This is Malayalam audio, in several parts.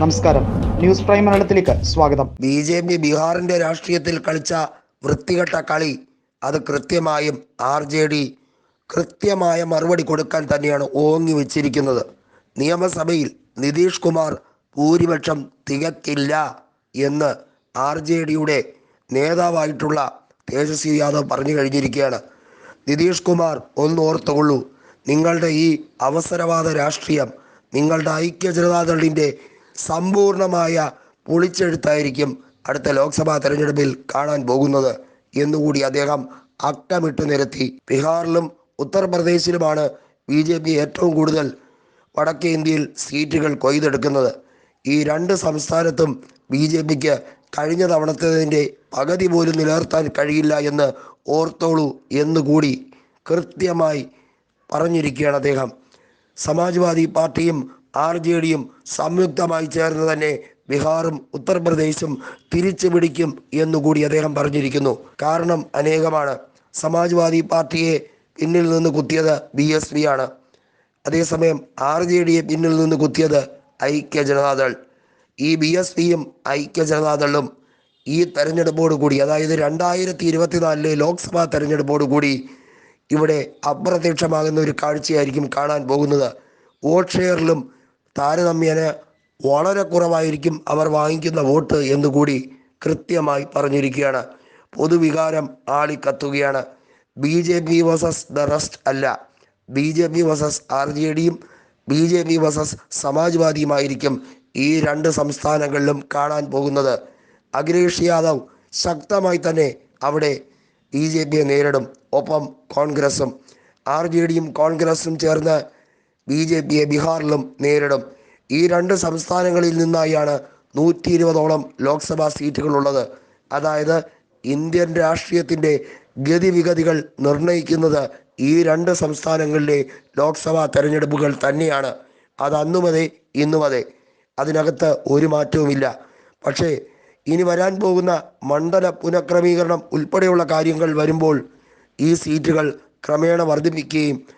നമസ്കാരം. ന്യൂസ് പ്രൈം മലയാളത്തിലേക്ക് സ്വാഗതം. ബി ജെ പി ബീഹാറിന്റെ രാഷ്ട്രീയത്തിൽ കളിച്ച വൃത്തികെട്ട കളി അത് കൃത്യമായും ആർ ജെ ഡി കൃത്യമായ മറുപടി കൊടുക്കാൻ തന്നെയാണ് ഓങ്ങി വെച്ചിരിക്കുന്നത്. നിയമസഭയിൽ നിതീഷ് കുമാർ ഭൂരിപക്ഷം തികക്കില്ല എന്ന് ആർ ജെ ഡിയുടെ നേതാവായിട്ടുള്ള തേജസ്വി യാദവ് പറഞ്ഞു കഴിഞ്ഞിരിക്കുകയാണ്. നിതീഷ് കുമാർ ഒന്ന് ഓർത്തുകൊള്ളൂ. നിങ്ങളുടെ ഈ അവസരവാദ രാഷ്ട്രീയം നിങ്ങളുടെ ഐക്യ ജനതാദളിന്റെ സമ്പൂർണമായ പൊളിച്ചെഴുത്തായിരിക്കും അടുത്ത ലോക്സഭാ തെരഞ്ഞെടുപ്പിൽ കാണാൻ പോകുന്നത് എന്നുകൂടി അദ്ദേഹം അക്കമിട്ട് നിരത്തി. ബീഹാറിലും ഉത്തർപ്രദേശിലുമാണ് ബി ജെ പി ഏറ്റവും കൂടുതൽ വടക്കേ ഇന്ത്യയിൽ സീറ്റുകൾ കൊയ്തെടുക്കുന്നത്. ഈ രണ്ട് സംസ്ഥാനത്തും ബി ജെ പിക്ക് കഴിഞ്ഞ തവണത്തതിന്റെ പകുതി പോലും നിലനിർത്താൻ കഴിയില്ല എന്ന് ഓർത്തോളൂ എന്നുകൂടി കൃത്യമായി പറഞ്ഞിരിക്കുകയാണ് അദ്ദേഹം. സമാജ്വാദി പാർട്ടിയും ആർ ജെ ഡിയും സംയുക്തമായി ചേർന്ന് തന്നെ ബീഹാറും ഉത്തർപ്രദേശും തിരിച്ചു പിടിക്കും എന്നുകൂടി അദ്ദേഹം പറഞ്ഞിരിക്കുന്നു. കാരണം അനേകമാണ്. സമാജ്വാദി പാർട്ടിയെ പിന്നിൽ നിന്ന് കുത്തിയത് ബി എസ് പി ആണ്. അതേസമയം ആർ ജെ ഡിയെ പിന്നിൽ നിന്ന് കുത്തിയത് ഐക്യ ജനതാദൾ ഈ ബി എസ് പിയും ഐക്യ ജനതാദളും ഈ തെരഞ്ഞെടുപ്പോട് കൂടി അതായത് രണ്ടായിരത്തി ഇരുപത്തിനാലിലെ ലോക്സഭാ തെരഞ്ഞെടുപ്പോട് കൂടി ഇവിടെ അപ്രത്യക്ഷമാകുന്ന ഒരു കാഴ്ചയായിരിക്കും കാണാൻ പോകുന്നത്. വോട്ട് ഷെയറിലും താരതമ്യേന വളരെ കുറവായിരിക്കും അവർ വാങ്ങിക്കുന്ന വോട്ട് എന്നുകൂടി കൃത്യമായി പറഞ്ഞിരിക്കുകയാണ്. പൊതുവികാരം ആളിക്കത്തുകയാണ്. B J P versus the rest അല്ല. B J P versus R J ഡിയും ബി ജെ പി വേഴ്സസ് സമാജ്വാദിയുമായിരിക്കും ഈ രണ്ട് സംസ്ഥാനങ്ങളിലും കാണാൻ പോകുന്നത്. അഖിലേഷ് യാദവ് ശക്തമായി തന്നെ അവിടെ ബി ജെ പിയെ നേരിടും. ഒപ്പം കോൺഗ്രസും. ആർ ജെ ഡിയും കോൺഗ്രസും ചേർന്ന് ബി ജെ പിയെ ബീഹാറിലും നേരിടും. ഈ രണ്ട് സംസ്ഥാനങ്ങളിൽ നിന്നായാണ് നൂറ്റി ഇരുപതോളം ലോക്സഭാ സീറ്റുകളുള്ളത്. അതായത് ഇന്ത്യൻ രാഷ്ട്രീയത്തിന്റെ ഗതിവിഗതികൾ നിർണയിക്കുന്നത് ഈ രണ്ട് സംസ്ഥാനങ്ങളിലെ ലോക്സഭാ തെരഞ്ഞെടുപ്പുകൾ തന്നെയാണ്. അത് അന്നുമതെ ഇന്നുമതെ ഇന്നും അതെ അതിനകത്ത് ഒരു മാറ്റവുമില്ല. പക്ഷേ ഇനി വരാൻ പോകുന്ന മണ്ഡല പുനഃക്രമീകരണം ഉൾപ്പെടെയുള്ള കാര്യങ്ങൾ വരുമ്പോൾ ഈ സീറ്റുകൾ ക്രമേണ വർദ്ധിപ്പിക്കുകയും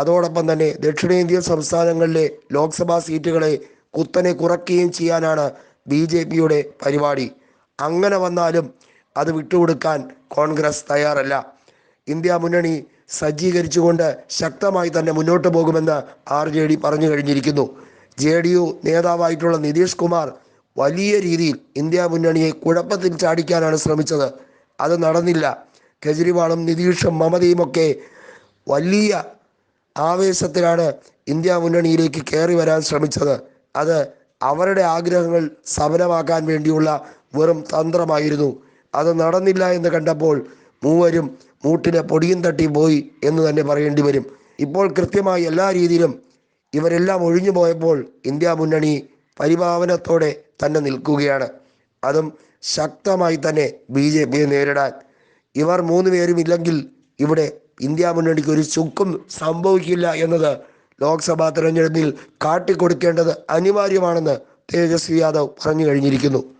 അതോടൊപ്പം തന്നെ ദക്ഷിണേന്ത്യൻ സംസ്ഥാനങ്ങളിലെ ലോക്സഭാ സീറ്റുകളെ കുത്തനെ കുറയ്ക്കുകയും ചെയ്യാനാണ് ബി ജെ പിയുടെ പരിപാടി. അങ്ങനെ വന്നാലും അത് വിട്ടുകൊടുക്കാൻ കോൺഗ്രസ് തയ്യാറല്ല. ഇന്ത്യ മുന്നണി സജ്ജീകരിച്ചുകൊണ്ട് ശക്തമായി തന്നെ മുന്നോട്ട് പോകുമെന്ന് ആർ ജെ ഡി പറഞ്ഞു കഴിഞ്ഞിരിക്കുന്നു. ജെ ഡി യു നേതാവായിട്ടുള്ള നിതീഷ് കുമാർ വലിയ രീതിയിൽ ഇന്ത്യ മുന്നണിയെ കുഴപ്പത്തിൽ ചാടിക്കാനാണ് ശ്രമിച്ചത്. അത് നടന്നില്ല. കെജ്രിവാളും നിതീഷും മമതയും ഒക്കെ വലിയ ആവേശത്തിലാണ് ഇന്ത്യ മുന്നണിയിലേക്ക് കയറി വരാൻ ശ്രമിച്ചത്. അത് അവരുടെ ആഗ്രഹങ്ങൾ സഫലമാക്കാൻ വേണ്ടിയുള്ള വെറും തന്ത്രമായിരുന്നു. അത് നടന്നില്ല എന്ന് കണ്ടപ്പോൾ മൂവരും മൂട്ടിലെ പൊടിയും തട്ടി പോയി എന്ന് തന്നെ പറയേണ്ടി വരും. ഇപ്പോൾ കൃത്യമായി എല്ലാ രീതിയിലും ഇവരെല്ലാം ഒഴിഞ്ഞു പോയപ്പോൾ ഇന്ത്യ മുന്നണി പരിഭാവനത്തോടെ തന്നെ നിൽക്കുകയാണ്. അതും ശക്തമായി തന്നെ ബി നേരിടാൻ. ഇവർ മൂന്ന് പേരും ഇല്ലെങ്കിൽ ഇവിടെ ഇന്ത്യ മുന്നണിക്ക് ഒരു ചുക്കും സംഭവിക്കില്ല എന്നത് ലോക്സഭാ തെരഞ്ഞെടുപ്പിൽ കാട്ടിക്കൊടുക്കേണ്ടത് അനിവാര്യമാണെന്ന് തേജസ്വി യാദവ് പറഞ്ഞു കഴിഞ്ഞിരിക്കുന്നു.